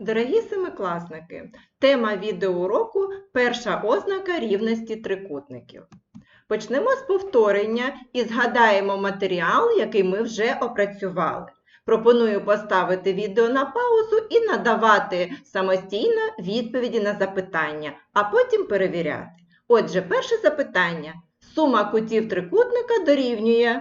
Дорогі семикласники, тема відеоуроку перша ознака рівності трикутників. Почнемо з повторення і згадаємо матеріал, який ми вже опрацювали. Пропоную поставити відео на паузу і надавати самостійно відповіді на запитання, а потім перевіряти. Отже, перше запитання. Сума кутів трикутника дорівнює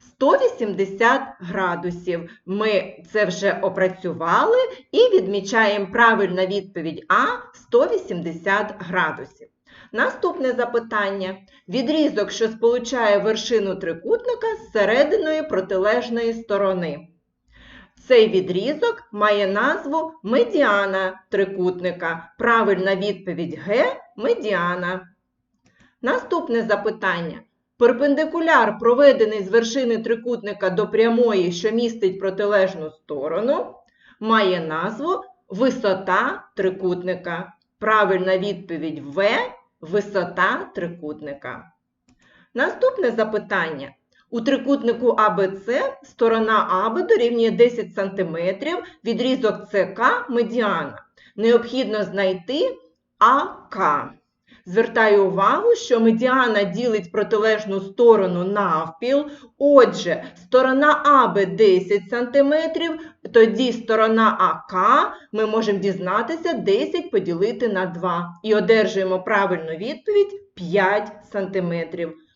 180 градусів. Ми це вже опрацювали і відмічаємо правильна відповідь А 180 градусів. Наступне запитання. Відрізок, що сполучає вершину трикутника з серединою протилежної сторони. Цей відрізок має назву медіана трикутника. Правильна відповідь Г медіана. Наступне запитання. Перпендикуляр, проведений з вершини трикутника до прямої, що містить протилежну сторону, має назву висота трикутника. Правильна відповідь В висота трикутника. Наступне запитання. У трикутнику АБЦ сторона АБ дорівнює 10 см, відрізок СК медіана. Необхідно знайти АК. Звертаю увагу, що медіана ділить протилежну сторону навпіл. Отже, сторона АБ 10 см, тоді сторона АК ми можемо дізнатися 10 поділити на 2. І одержуємо правильну відповідь 5 см.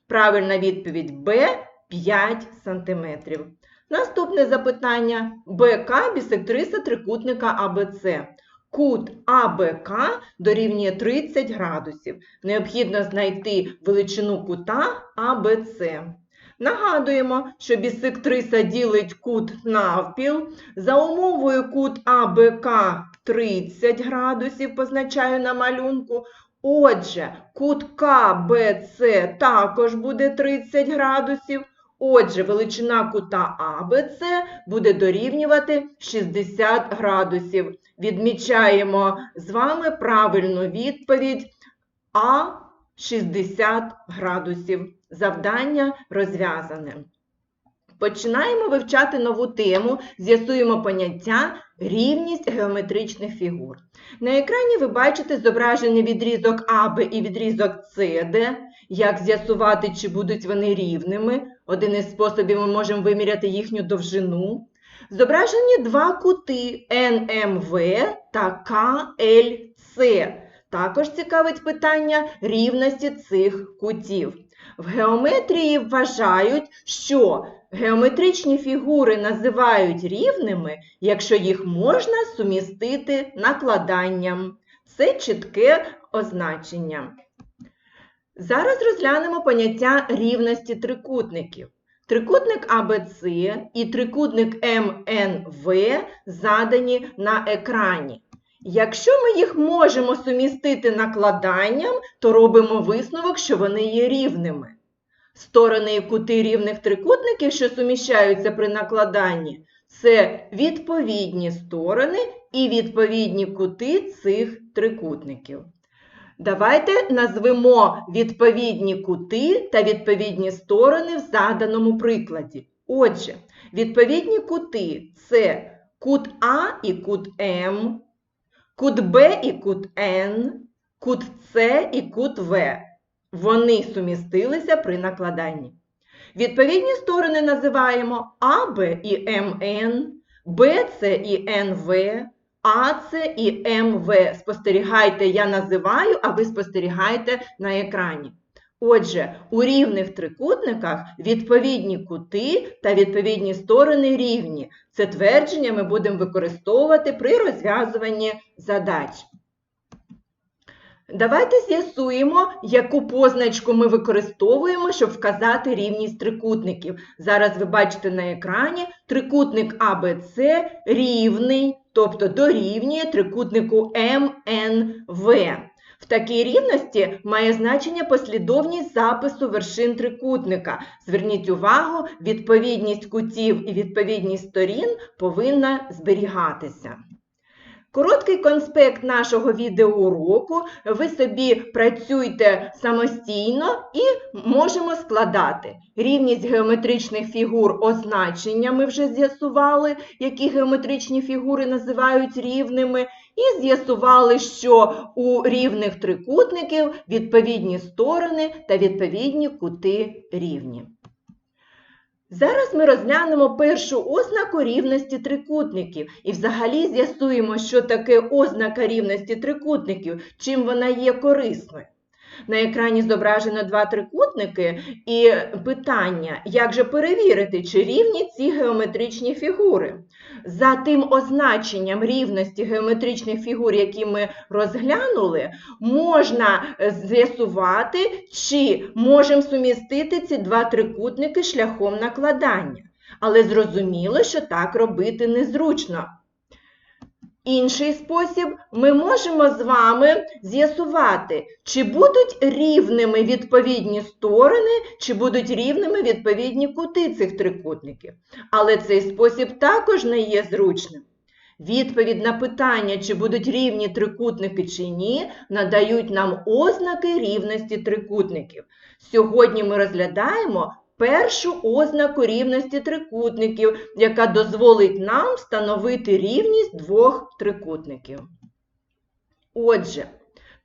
Правильна відповідь Б 5 см. Наступне запитання. БК бісектриса трикутника АБЦ. Кут АБК дорівнює 30 градусів. Необхідно знайти величину кута АБЦ. Нагадуємо, що бісектриса ділить кут навпіл. За умовою кут АБК 30 градусів, позначаю на малюнку. Отже, кут КБЦ також буде 30 градусів. Отже, величина кута АБЦ буде дорівнювати 60 градусів. Відмічаємо з вами правильну відповідь А 60 градусів. Завдання розв'язане. Починаємо вивчати нову тему, з'ясуємо поняття рівність геометричних фігур. На екрані ви бачите зображення відрізок АБ і відрізок СД. Як з'ясувати, чи будуть вони рівними? Один із способів ми можемо виміряти їхню довжину. Зображені два кути НМВ та КЛЦ. Також цікавить питання рівності цих кутів. В геометрії вважають, що геометричні фігури називають рівними, якщо їх можна сумістити накладанням. Це чітке означення. Зараз розглянемо поняття рівності трикутників. Трикутник АБЦ і трикутник МНВ задані на екрані. Якщо ми їх можемо сумістити накладанням, то робимо висновок, що вони є рівними. Сторони і кути рівних трикутників, що суміщаються при накладанні, це відповідні сторони і відповідні кути цих трикутників. Давайте назвемо відповідні кути та відповідні сторони в заданому прикладі. Отже, відповідні кути це кут А і кут М, кут Б і кут Н, кут С і кут В. Вони сумістилися при накладанні. Відповідні сторони називаємо АБ і МН, БЦ і НВ, АЦ і МВ. Спостерігайте, я називаю, а ви спостерігайте на екрані. Отже, у рівних трикутниках відповідні кути та відповідні сторони рівні. Це твердження ми будемо використовувати при розв'язуванні задач. Давайте з'ясуємо, яку позначку ми використовуємо, щоб вказати рівність трикутників. Зараз ви бачите на екрані трикутник АБЦ рівний, тобто дорівнює трикутнику МНВ. В такій рівності має значення послідовність запису вершин трикутника. Зверніть увагу, відповідність кутів і відповідність сторін повинна зберігатися. Короткий конспект нашого відеоуроку. Ви собі працюйте самостійно і можемо складати. Рівність геометричних фігур означення ми вже з'ясували, які геометричні фігури називають рівними, і з'ясували, що у рівних трикутників відповідні сторони та відповідні кути рівні. Зараз ми розглянемо першу ознаку рівності трикутників і взагалі з'ясуємо, що таке ознака рівності трикутників, чим вона є корисною. На екрані зображено два трикутники і питання, як же перевірити, чи рівні ці геометричні фігури. За тим означенням рівності геометричних фігур, які ми розглянули, можна з'ясувати, чи можемо сумістити ці два трикутники шляхом накладання. Але зрозуміло, що так робити незручно. Інший спосіб ми можемо з вами з'ясувати, чи будуть рівними відповідні сторони, чи будуть рівними відповідні кути цих трикутників. Але цей спосіб також не є зручним. Відповідь на питання, чи будуть рівні трикутники чи ні, надають нам ознаки рівності трикутників. Сьогодні ми розглядаємо першу ознаку рівності трикутників, яка дозволить нам встановити рівність двох трикутників. Отже,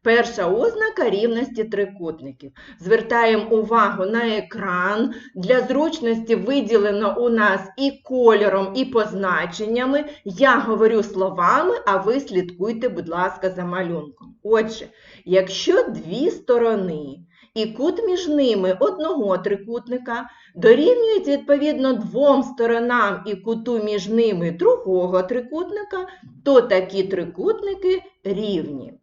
перша ознака рівності трикутників. Звертаємо увагу на екран. Для зручності виділено у нас і кольором, і позначеннями. Я говорю словами, а ви слідкуйте, будь ласка, за малюнком. Отже, якщо дві сторони і кут між ними одного трикутника дорівнюють відповідно двом сторонам і куту між ними другого трикутника, то такі трикутники рівні.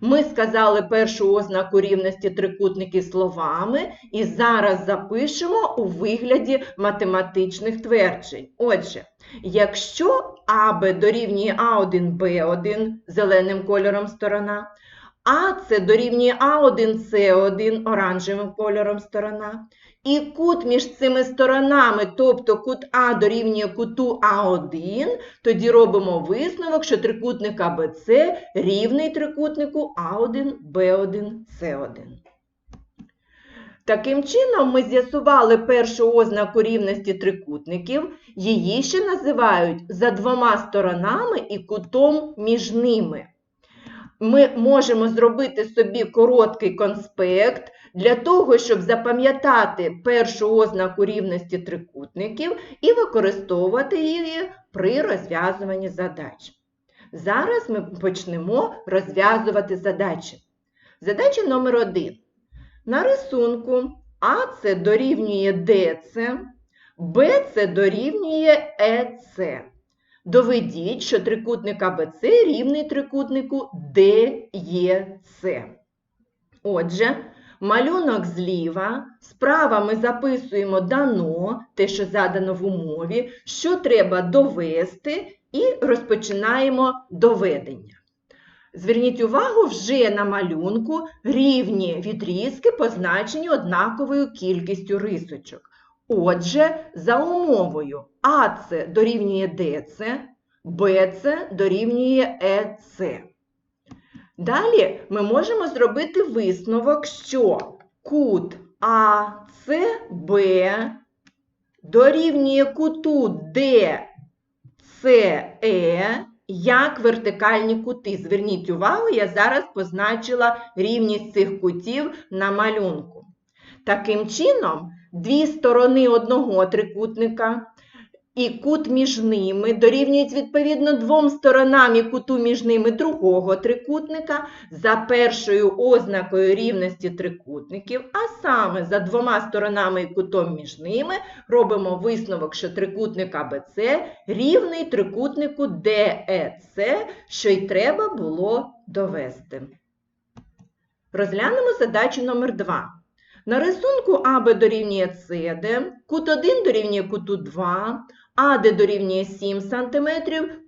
Ми сказали першу ознаку рівності трикутників словами і зараз запишемо у вигляді математичних тверджень. Отже, якщо АБ дорівнює А1, Б1 зеленим кольором сторона, АС дорівнює А1, С1 оранжевим кольором сторона. І кут між цими сторонами, тобто кут А дорівнює куту А1, тоді робимо висновок, що трикутник АБЦ рівний трикутнику А1, Б1, С1. Таким чином, ми з'ясували першу ознаку рівності трикутників, її ще називають за двома сторонами і кутом між ними ми можемо зробити собі короткий конспект для того, щоб запам'ятати першу ознаку рівності трикутників і використовувати її при розв'язуванні задач. Зараз ми почнемо розв'язувати задачі. Задача номер один. На рисунку АЦ дорівнює ДЦ, БЦ дорівнює ЕЦ. Доведіть, що трикутник АБЦ рівний трикутнику ДЕЦ. Отже, малюнок зліва, справа ми записуємо дано, те, що задано в умові, що треба довести, і розпочинаємо доведення. Зверніть увагу, вже на малюнку рівні відрізки позначені однаковою кількістю рисочок. Отже, за умовою АЦ дорівнює ДЦ, БЦ дорівнює ЕЦ. Далі ми можемо зробити висновок, що кут АЦБ дорівнює куту ДЦЕ як вертикальні кути. Зверніть увагу, я зараз позначила рівність цих кутів на малюнку. Таким чином, дві сторони одного трикутника і кут між ними дорівнюють відповідно двом сторонам і куту між ними другого трикутника за першою ознакою рівності трикутників, а саме за двома сторонами і кутом між ними робимо висновок, що трикутник АБЦ рівний трикутнику ДЕЦ, що й треба було довести. Розглянемо задачу номер 2. На рисунку АБ дорівнює СД, кут 1 дорівнює куту 2, АД дорівнює 7 см,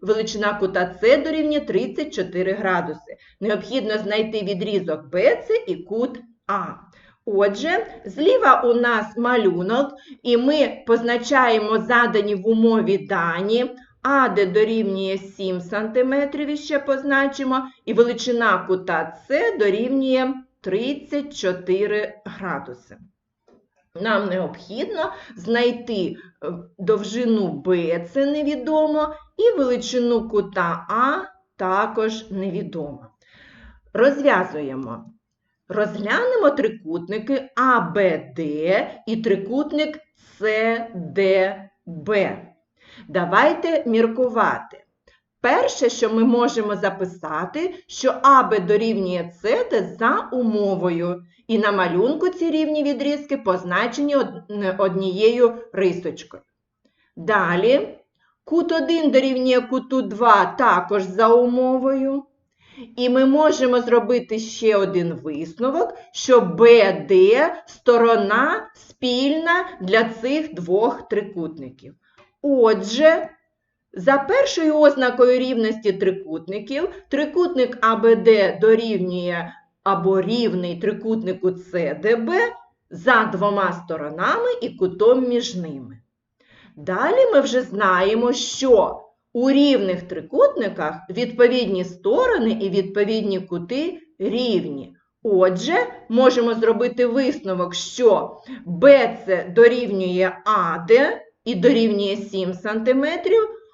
величина кута С дорівнює 34 градуси. Необхідно знайти відрізок БЦ і кут А. Отже, зліва у нас малюнок, і ми позначаємо задані в умові дані. АД дорівнює 7 см, і ще позначимо, і величина кута С дорівнює 34 градуси. Нам необхідно знайти е, довжину Б, це невідомо, і величину кута А також невідомо. Розв'язуємо. Розглянемо трикутники АБД і трикутник СДБ. Давайте міркувати. Перше, що ми можемо записати, що АБ дорівнює СД за умовою. І на малюнку ці рівні відрізки позначені однією рисочкою. Далі, кут 1 дорівнює куту 2 також за умовою. І ми можемо зробити ще один висновок, що BD сторона спільна для цих двох трикутників. Отже, за першою ознакою рівності трикутників, трикутник АБД дорівнює або рівний трикутнику СДБ за двома сторонами і кутом між ними. Далі ми вже знаємо, що у рівних трикутниках відповідні сторони і відповідні кути рівні. Отже, можемо зробити висновок, що BC дорівнює AD і дорівнює 7 см,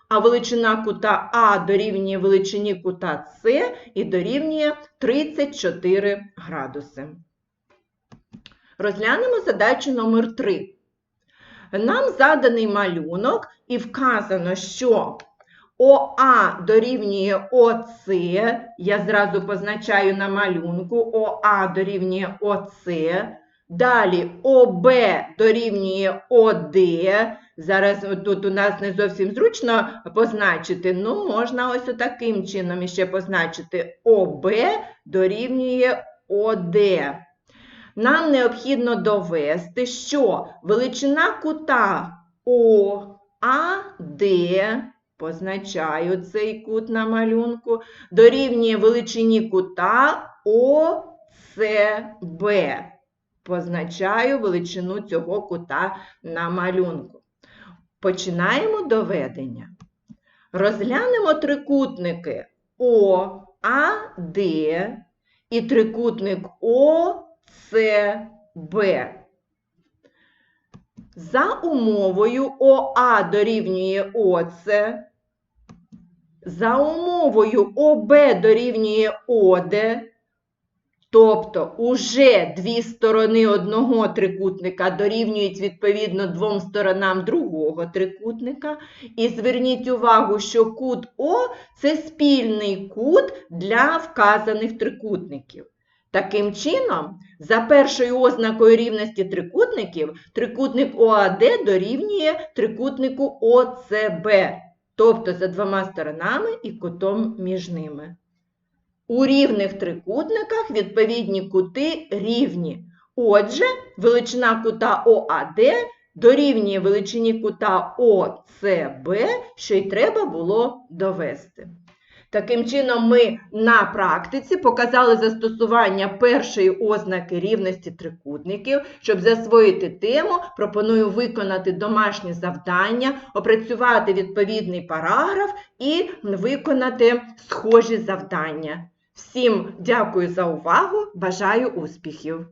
а величина кута А дорівнює величині кута С і дорівнює 34 градуси. Розглянемо задачу номер 3. Нам заданий малюнок і вказано, що ОА дорівнює ОС, я зразу позначаю на малюнку, ОА дорівнює ОС, далі ОБ дорівнює ОД, зараз тут у нас не зовсім зручно позначити, ну можна ось таким чином іще позначити ОБ дорівнює ОД. Нам необхідно довести, що величина кута ОАД, позначаю цей кут на малюнку, дорівнює величині кута ОСБ. Позначаю величину цього кута на малюнку. Починаємо доведення. Розглянемо трикутники ОАД і трикутник ОСБ. За умовою ОА дорівнює ОС, за умовою ОБ дорівнює ОД, тобто уже дві сторони одного трикутника дорівнюють відповідно двом сторонам другого трикутника. І зверніть увагу, що кут О це спільний кут для вказаних трикутників. Таким чином, за першою ознакою рівності трикутників, трикутник ОАД дорівнює трикутнику ОЦБ, тобто за двома сторонами і кутом між ними. У рівних трикутниках відповідні кути рівні. Отже, величина кута ОАД дорівнює величині кута ОЦБ, що й треба було довести. Таким чином, ми на практиці показали застосування першої ознаки рівності трикутників. Щоб засвоїти тему, пропоную виконати домашнє завдання, опрацювати відповідний параграф і виконати схожі завдання. Всім дякую за увагу, бажаю успіхів!